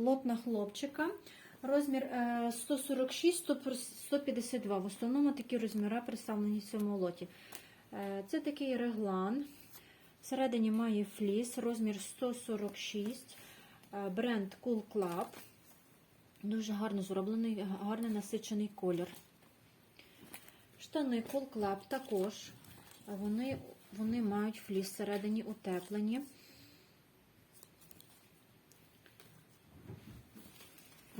Лот на хлопчика. Розмір е, 146-152. В основному такі розміри представлені в цьому лоті. Е, Це такий реглан. Всередині має фліс, розмір 146. Е, Бренд Cool Club. Дуже гарно зроблений, гарний насичений колір. Штани Cool Club також. Е, Вони, вони мають фліс всередині утеплені.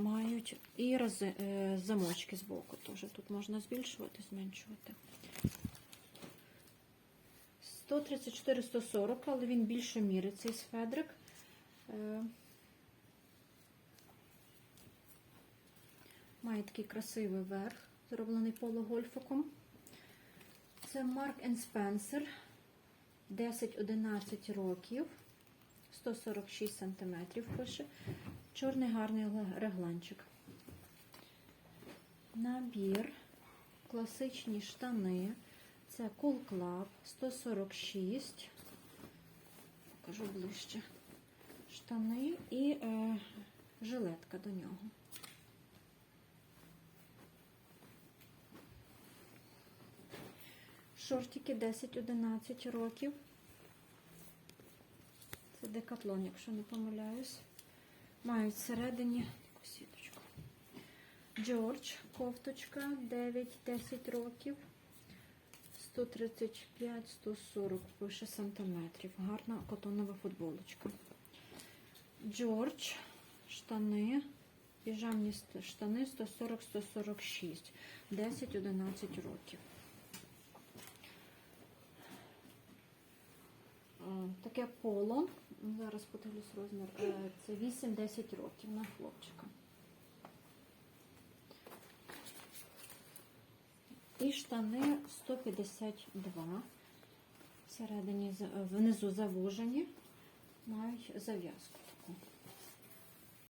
Мають і роз, е, замочки з боку теж. Тут можна збільшувати, зменшувати. 134-140, але він більше міри, цей сфедрик. Е, Має такий красивий верх, зроблений пологольфиком. Це Mark Spencer, 10-11 років, 146 см пише. Чорний гарний регланчик. Набір, класичні штани. Це Cool Club 146. Покажу ближче. Штани і е, жилетка до нього. Шортики 10-11 років. Це декатлон, якщо не помиляюсь. Мають всередині таку сіточку. Джордж, кофточка 9-10 років. 135-140 пише сантиметрів. Гарна котонова футболочка. Джордж, штани, піжамні штани 140-146, 10-11 років. Е, Таке поло. Зараз подивлюсь розмір. Е, Це 8-10 років на хлопчика. І штани 152. Всередині внизу завужені, мають зав'язку таку.